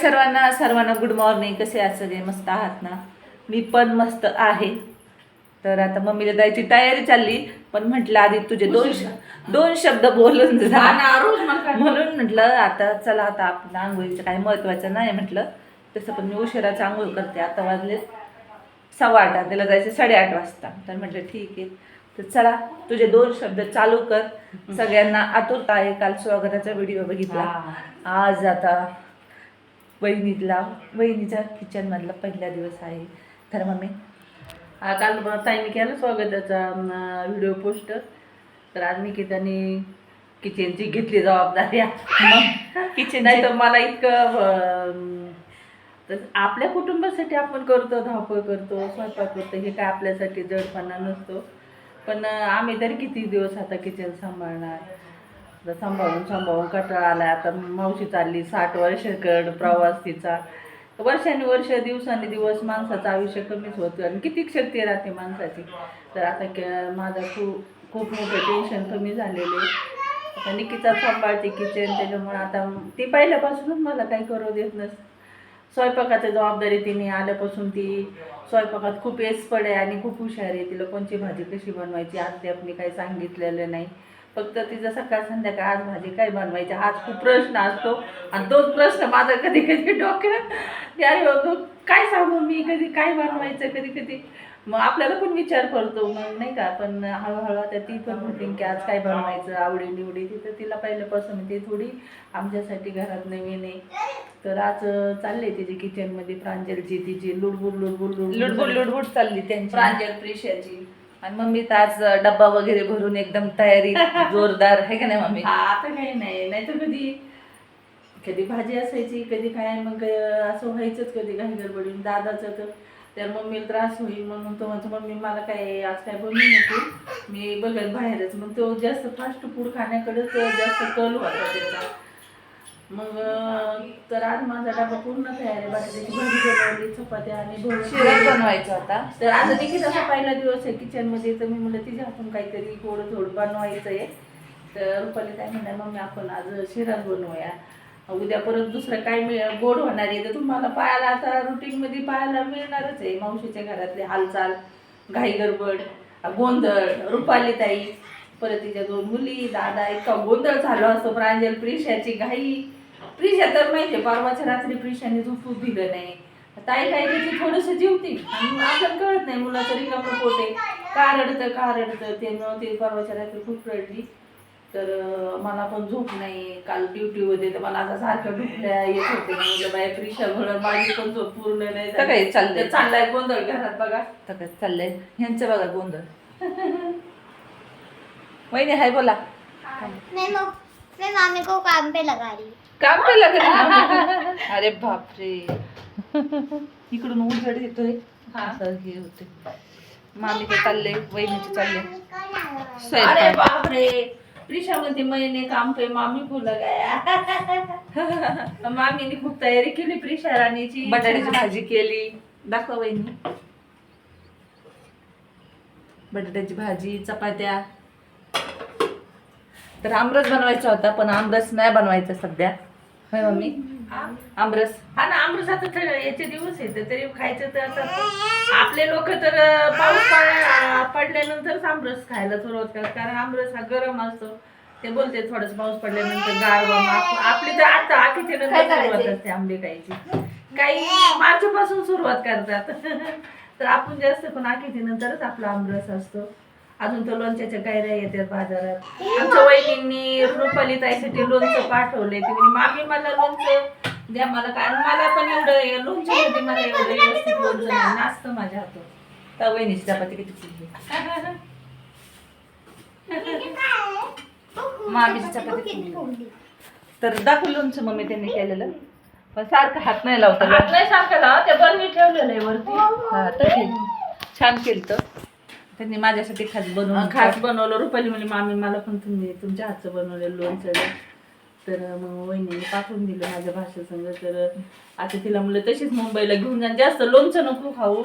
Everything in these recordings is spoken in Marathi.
सर्वांना सर्वांना गुड मॉर्निंग कसे आहात सगळे? मस्त आहात ना? मी पण मस्त आहे. तर आता मम्मीला जायची तयारी चालली. पण म्हटलं आधी तुझे दोन दोन शब्द बोलून जा. म्हणून म्हटलं आता चला आता आपण आंघोळीचं काही महत्वाचं नाही म्हटलं. तसं पण मी उशिराच आंघोळ करते. आता वाजले सव्वा आठ. त्याला जायचं साडेआठ वाजता. तर म्हटलं ठीक आहे. तर चला तुझे दोन शब्द चालू कर. सगळ्यांना आतुरता आहे. काल स्वागताचा व्हिडिओ बघितला. आज आता वहिनीतला वहिनीचा किचन मधला पहिला दिवस आहे. तर मम्मी काल ताईने केला स्वागताचा व्हिडिओ पोस्ट तर आज निकिताने किचनची घेतली जबाबदारी. किचन नाही तर मला इतकं तर आपल्या कुटुंबासाठी आपण करतो धावपळ करतो स्वयंपाक करतो हे काय आपल्यासाठी जडपणा नसतो. पण आम्ही तरी किती दिवस आता किचन सांभाळणार? आता सांभाळून सांभाळून कंटाळा आला आता मावशी चालली साठ वर्षकड प्रवास तिचा. वर्षाने वर्ष दिवसांनी दिवस माणसाचं आयुष्य कमीच होतं आणि किती शक्ती राहते माणसाची. तर आता क- माझं खूप खूप मोठं टेन्शन कमी झालेलं आहे. आता निकीचा सांभाळते किचन त्याच्यामुळे आता ती पहिल्यापासूनच मला काही करू देत नस. स्वयंपाकाची जबाबदारी तिने आल्यापासून ती स्वयंपाकात खूप एक्सपर्ट आहे आणि खूप हुशार आहे. तिला कोणची भाजी कशी बनवायची अद्यापनी काही सांगितलेलं नाही. फक्त तिचं सकाळ संध्याकाळ आज भाजी काय बनवायची हाच खूप प्रश्न असतो. आणि तोच प्रश्न माझा कधी कधी डोक्यात अरे बाबा, काय सांगू मी? कधी काय बनवायचं कधी कधी मग आपल्याला पण विचार करतो मग नाही का? पण हळूहळू आता ती पण म्हणते की आज काय बनवायचं? आवडी निवडी तिथं तिला पहिल्यापासून ती थोडी आमच्यासाठी घरात नवीन आहे. तर आज चालले तिची किचनमध्ये प्रांजलची तिची लुडबुड लुडबुड. लुडबुड लुडबुड चालली त्यांची. प्रांजल प्रिशाची. आणि मम्मी तर आज डब्बा वगैरे भरून एकदम तयारी जोरदार आहे का नाही मम्मी? हा, आता काही नाही. नाही तर कधी कधी भाजी असायची कधी काय मग असं व्हायचंच कधी काही गडबडीन दादाचं तर त्या मम्मीला त्रास होईल म्हणून तो म्हणतो मम्मी मला काय आज काय बनवू नको. मी बघत बाहेरच. मग तो जास्त फास्ट फूड खाण्याकडेच जास्त कल होता त्याचा. मग तर आज माझा डबा पूर्ण तयार आहे. बटाट्याची भाजी बनवली चपात्या आणि शिरा बनवायचा होता. तर आता देखील असा पहिला दिवस आहे किचनमध्ये. तर मी म्हणलं तिच्या हातून काहीतरी थोडं थोडं बनवायचं आहे तर रुपाली काय म्हणणार मम्मी आपण आज शिराच बनवूया. उद्या परत दुसरं काय मिळ- गोड होणार आहे. तर तुम्हाला पाहायला आता रुटीन मध्ये पाहायला मिळणारच आहे. मावशीच्या घरातले हालचाल घाई गडबड गोंधळ. रुपाली ताई परत तिच्या दोन मुली दादा इतका गोंधळ झाला असतो. प्रांजल प्रिशाची घाई. प्रिशा तर माहिती आहे परवाच्या रात्री प्रिशाने झोपू दिलं नाही. ताई काय तिथे थोडस जेवते आणि आपल्याला कळत नाही मुलाचं रिकामं पोट का रडतं का रडतं ते न ते परवाच्या रात्री खूप रडली. तर मला पण झोप नाही. काल ड्युटी होते तर मला आता सारखं डुकल्या येत होते. म्हणलं बाय प्रिशा म्हणून माझी पण झोप पूर्ण नाही तर चाललंय. चाललाय गोंधळ घरात बघा. तर काय चाललंय? ह्यांचं बघा गोंधळ. वहिनी हाय बोला. मैं मम- मैं मामी को काम पे लगा रही हूँ काम पे लागत अरे बापरे. इकडून उजड येतोय. हा. असं हे होते मामी ते चालले वहिनीचे चालले अरे बापरे. प्रिशा म्हणते मैंने काम पे मामी को लगाया मामीने खूप तयारी केली प्रिशा राणीची. बटाट्याची भाजी केली. दाखवा वहिनी. बटाट्याची भाजी चपात्या. तर आमरस बनवायचा होता पण आमरस नाही बनवायचा सध्या. होय मम्मी? आमरस. हा ना अमृत तर याचे दिवस आहेत तरी खायचं तर आता आपले लोक तर पाऊस पड- पडल्यानंतरच आमरस खायला सुरुवात करतात. कारण आमरस हा गरम असतो. ते बोलते थोडस पाऊस पडल्यानंतर गारवा आपली तर आता आखीच्या काय नंतर? सुरुवात असते आंबे खायची. काही मार्च पासून सुरुवात करतात. तर आपण जास्त पण आखीच्या नंतरच आपला आमरस असतो. अजून तर लोणच्याच्या कैऱ्या येतात बाजारात. आमच्या वहिनींनी रुपाली ताईसाठी लोणचं पाठवले ती म्हणे मामी मला लोणचं द्या मला कारण मला पण एवढं लोणचं मध्ये मला एवढं व्यवस्थित लोणचं नाही. नाचतं माझ्या हातून तर वहिनीची चपाती किती चिरली मामीची चपाती. तर दाखवलं लोणचं मम्मी त्यांनी केलेलं. पण सारखं हात नाही लावता हात नाही सारखं लावा ते बरणी ठेवलेलं आहे वरती. हा तर. छान केलं त्यांनी माझ्यासाठी खास बनवून खास बनवलं. रुपाली म्हणजे मामी मला पण तुम्ही तुमच्या हातचं बनवलेलं लोणचं. तर मग वहिनीने पाठवून दिलं माझ्या भाषेसंग तर आता तिला म्हणलं तशीच मुंबईला घेऊन जा जास्त लोणचं नको खाऊ.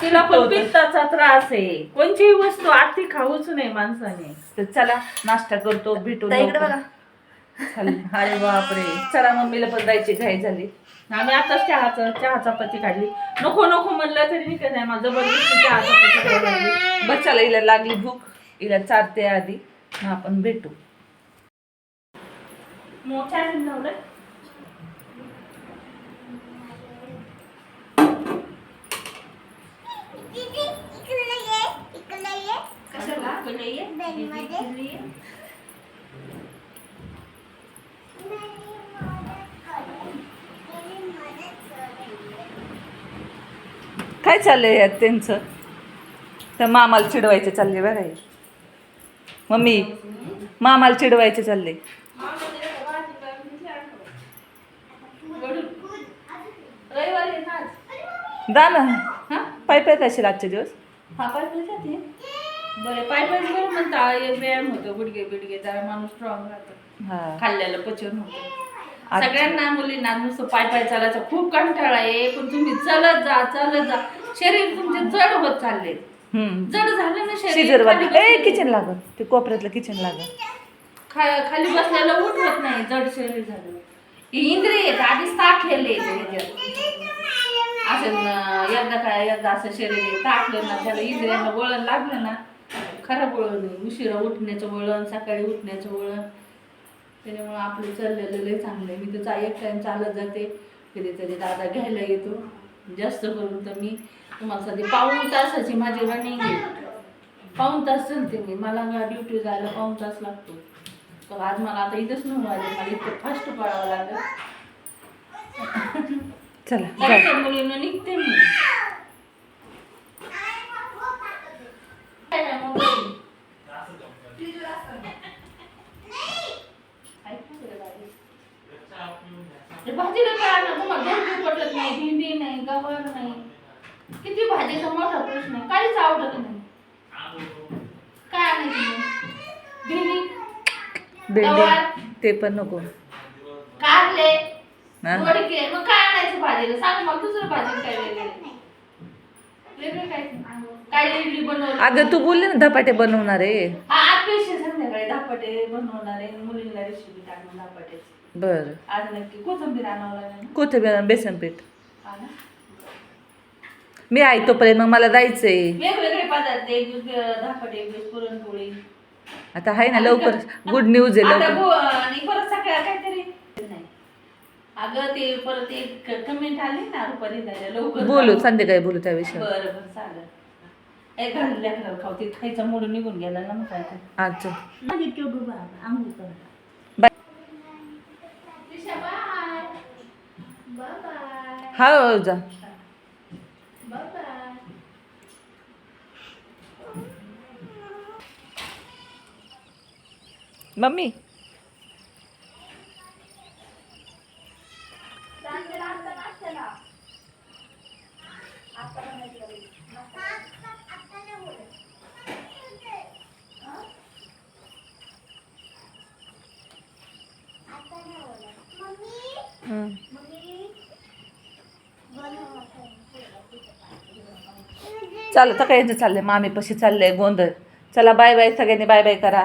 तिला पण पित्ताचा त्रास आहे. कोणतीही वस्तू आती खाऊच नाही माणसाने. तर चला नाश्ता करतो भेटू इकडे लवकर. बघा. अरे बापरे. चला मम्मीला पण जायची घाई झाली. आम्ही आताच चहाचं चहा चपाती काढली. नको नको म्हणलं तरी नाही काय मला जबरदस्ती चहा चपाती खायला लागली. बच्चाला हिला लागली भूक. हिला चारते आधी. मग आपण भेटू. मोठ्या काय चाललंय यात त्यांचं? तर मामाला चिडवायचे चालले बघा हे. मम्मी मामाला चिडवायचे चालले. आहे. जा ना. हा? पाय पाय असेल आजचे दिवस? हा पाय पाय जाते. बरे पाय पाय बरं म्हणता एक व्यायाम होतो गुडघे जरा माणूस स्ट्रॉंग राहतो. हा. खाल्ल्याला पचन होतं. सगळ्यांना मुलींना नुसतं पाय पाय चालायचा. खूप कंटाळा आहे पण तुम्ही चलत जा चलत जा. शरीर तुमचे जड होत चालले. जड झालं ना शरीर शिजर खाली ए बसलेलं- किचन लागत ते कोपऱ्यातलं किचन लागत खा- खाली बसल्याला उठ होत नाही जड शरीर झालं. ही इंद्रिय आहेत आधीच ह्याच्यात. असं न- एकदा काय एकदा असं शरीर ताटलं ना त्याला इंद्रियांना वळण लागलं ना खरं वळण आहे. उशिरा उठण्याचं वळण सकाळी उठण्याचं वळण. त्याच्यामुळे आपलं चाललेलं लय चांगलं आहे. मी तर चा- एक टाइम चालत जाते. कधीतरी दादा घ्यायला येतो. जास्त करून तर मी तुम्हाला सध्या पाऊण तासाची माझी रनिंग आहे. पाऊण तास चालते मी. मला ड्युटी जायला पाऊण तास लागतो. तर आज मला आता इथंच नाही आले मला इथं फास्ट पळावं लागेल. चला मुलीनं निघते मी काय नाही मग घरी. ऐक ना तुला बाई. ते भाजीला काय आणलं तुम्हाला दोडके पटत नाही भेंडी नाही गवार नाही किती भाजीचा मोठा प्रश्न. काहीच आवडत नाही. काय आणायचं ते पण नको. कारले? वडके. मग काय आणायचं भाजीला? सांग मग दुसरं भाजी काय वेगळे. वेगळे काय? काय इडली बनवली? अगं तू बोलली ना धपाटे बनवणार आहे. आज पेशल संध्याकाळी धापाटे बनवणार आहे. मुलीला रेसिपी टाकून धापाटे. बर. आज नक्की कोथिंबीर आणावं लागेल ना? कोथिंबीर बेसन पीठ? मी आहे तोपर्यंत मग मला जायचंय. वेगवेगळे पदार्थ एक दिवस धापाटे एक दिवस पुरणपोळी. आता आहे ना लवकर. गुड न्यूज आहे आता लवकर. गो- आणि परत सकाळ काहीतरी. नाही. अगं ते परत एक कमेंट आली ना रुपाली दादा लवकर बोलू जाऊ. संध्याकाळी बोलू त्या विषयावर. बरं बरं चालेल. ए घाल लेकराला खाऊ ते खायचा मूड निघून गेला ना मग काय ते. अच्छा हो, जा. मम्मी. चालू तर काय चाललंय. मामी पशी चाललंय गोंधळ. चला बाय बाय सगळ्यांनी बाय बाय करा.